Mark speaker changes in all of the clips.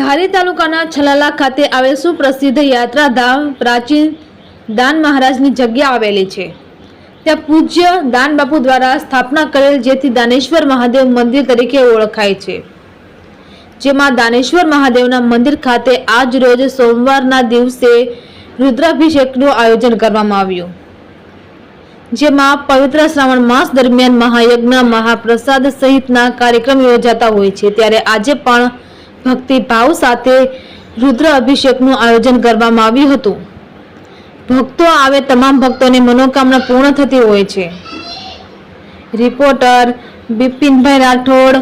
Speaker 1: ધારી તાલુકાના છલાલા ખાતે આવેલ સુપ્રસિદ્ધ યાત્રાધામ પ્રાચીન દાન મહારાજની જગ્યા આવેલી છે. ત્યાં પૂજ્ય દાન બાપુ દ્વારા સ્થાપના કરેલ જેથી દાનેશ્વર મહાદેવ મંદિર તરીકે ઓળખાય છે. જેમાં દાનેશ્વર મહાદેવના મંદિર ખાતે આજ રોજ સોમવારના દિવસે રુદ્રાભિષેકનું આયોજન કરવામાં આવ્યું. જેમાં પવિત્ર શ્રાવણ માસ દરમિયાન મહાયજ્ઞ, મહાપ્રસાદ સહિતના કાર્યક્રમ યોજાતા હોય છે. ત્યારે આજે પણ ભક્તિભાવ સાથે રુદ્ર અભિષેકનું આયોજન કરવામાં આવ્યું હતું. ભક્તો આવે તમામ ભક્તોની મનોકામના પૂર્ણ થતી હોય છે. રિપોર્ટર બિપિનભાઈ રાઠોડ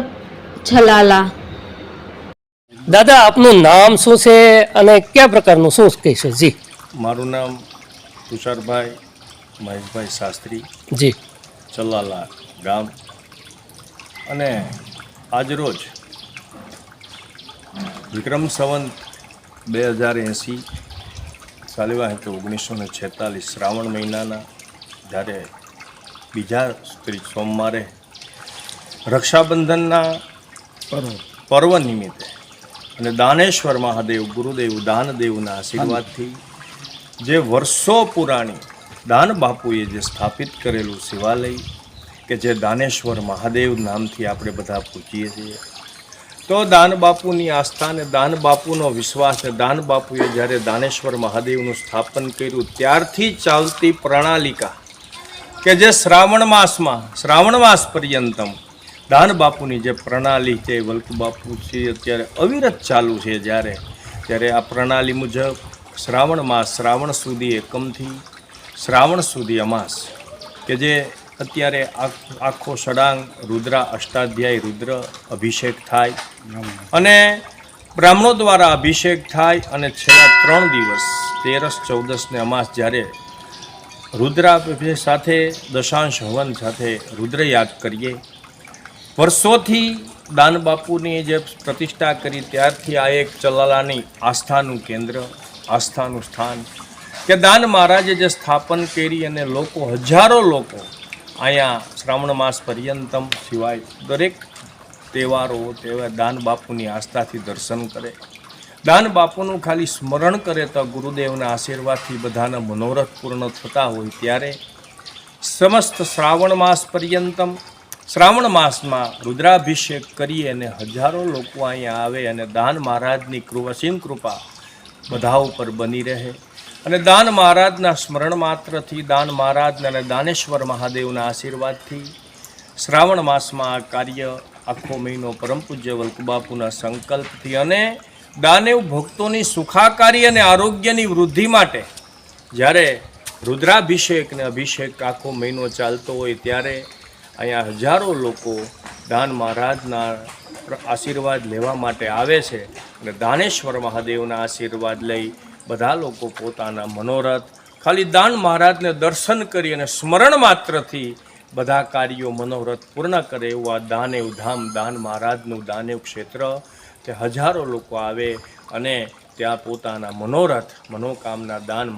Speaker 1: છલાલા.
Speaker 2: દાદા આપનું નામ શું છે અને કયા પ્રકારનું શું કહેશો જી.
Speaker 3: મારું નામ તુષારભાઈ મહેશભાઈ શાસ્ત્રી.
Speaker 2: જી.
Speaker 3: ચલાલા ગામ. અને આજરોજ વિક્રમ સંવંત બે હજાર એંસી સાલેવા હેતુ ઓગણીસો ને છેતાલીસ શ્રાવણ મહિનાના જ્યારે બીજા સ્ત્રી સોમવારે રક્ષાબંધનના પર્વ નિમિત્તે અને દાનેશ્વર મહાદેવ ગુરુદેવ દાનદેવના આશીર્વાદથી જે વર્ષો પુરાણી દાન બાપુએ જે સ્થાપિત કરેલું શિવાલય કે જે દાનેશ્વર મહાદેવ નામથી આપણે બધા પૂજીએ છીએ તો દાન બાપુની આસ્થા અને દાન બાપુનો વિશ્વાસ ને દાન બાપુએ જ્યારે દાનેશ્વર મહાદેવનું સ્થાપન કર્યું, ત્યારથી ચાલતી પ્રણાલિકા કે જે શ્રાવણ માસમાં, શ્રાવણ માસ પર્યંતમ દાન બાપુની જે પ્રણાલી છે, વલ્ક બાપુ છે, અત્યારે અવિરત ચાલુ છે જ્યારે, ત્યારે આ પ્રણાલી મુજબ શ્રાવણ માસ, શ્રાવણ સુધી એકમથી, શ્રાવણ સુધી અમાસ, કે જે અત્યારે આખ- સડાંગ, રુદ્રા, અષ્ટાધ્યાય રુદ્ર અભિષેક થાય. અને બ્રાહ્મણો દ્વારા અભિષેક થાય અને છેલ્લા ત્રણ દિવસ, તેરસ, ચૌદસ ને અમાસ જ્યારે રુદ્રાભિષેક સાથે, દશાંશ હવન સાથે રુદ્રયાગ કરીએ. વર્ષોથી દાન બાપુની જે પ્રતિષ્ઠા કરી, ત્યારથી આ એક ચલાલાની આસ્થાનું કેન્દ્ર, આસ્થાનું સ્થાન. કે દાન મહારાજે જે સ્થાપન કરી અને લોકો હજારો લોકો અહીંયા શ્રાવણ માસ પર્યંતમ સિવાય દરેક તહેવારો તેવા દાન બાપુની આસ્થાથી દર્શન કરે. દાન બાપુનું ખાલી સ્મરણ કરે તો ગુરુદેવના આશીર્વાદથી બધાના મનોરથ પૂર્ણ થતા હોય ત્યારે સમસ્ત શ્રાવણ માસ પર્યંતમ, શ્રાવણ માસમાં રુદ્રાભિષેક કરી અને હજારો લોકો અહીંયા આવે અને દાન મહારાજની કૃપા કૃપા બધા ઉપર બની રહે. અને દાન મહારાજના સ્મરણ માત્રથી, દાન મહારાજના અને દાનેશ્વર મહાદેવના આશીર્વાદથી શ્રાવણ માસમાં આ કાર્ય આખો મહિનો પરમ પૂજ્ય વલ્કબાપુના સંકલ્પથી અને દાનેવ ભક્તોની સુખાકારી અને આરોગ્યની વૃદ્ધિ માટે જ્યારે રુદ્રાભિષેક ને અભિષેક આખો મહિનો ચાલતો હોય ત્યારે અહીંયા હજારો લોકો દાન મહારાજના આશીર્વાદ લેવા માટે આવે છે અને દાનેશ્વર મહાદેવના આશીર્વાદ લઈ બધા લોકો પોતાના મનોરથ, ખાલી દાન મહારાજને દર્શન કરી અને સ્મરણ માત્રથી બધા કાર્યો મનોરથ પૂર્ણ કરે એવું આ દાનેવ ધામ, દાન મહારાજનું દાનેવ ક્ષેત્ર. તે હજારો લોકો આવે અને ત્યાં પોતાના મનોરથ, મનોકામના દાન